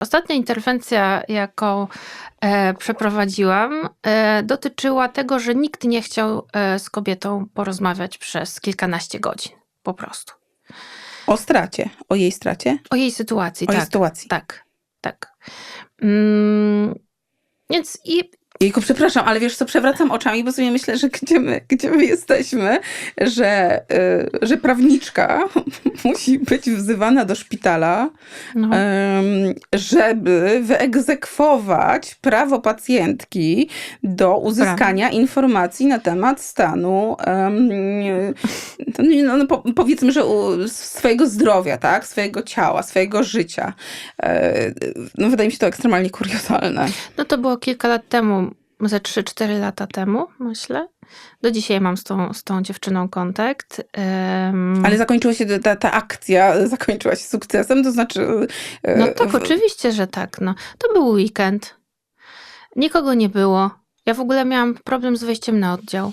Ostatnia interwencja, jaką e, przeprowadziłam, e, dotyczyła tego, że nikt nie chciał e, z kobietą porozmawiać przez kilkanaście godzin. Po prostu. O stracie, o jej stracie, O jej sytuacji, o tak. jej sytuacji. Tak, tak. Mm, więc i Jejku, przepraszam, ale wiesz co, przewracam oczami, bo sobie myślę, że gdzie my, gdzie my jesteśmy, że, y, że prawniczka musi być wzywana do szpitala, no, em, żeby wyegzekwować prawo pacjentki do uzyskania informacji na temat stanu, em, no, no, po, powiedzmy, że u, swojego zdrowia, tak? swojego ciała, swojego życia. E, No, wydaje mi się to ekstremalnie kuriozalne. no to było kilka lat temu, ze 3-4 lata temu, myślę. Do dzisiaj mam z tą, z tą dziewczyną kontakt. Em, Ale zakończyła się ta, ta akcja, zakończyła się sukcesem, to znaczy. e, No tak, oczywiście, że tak. No. To był weekend. Nikogo nie było. Ja w ogóle miałam problem z wejściem na oddział.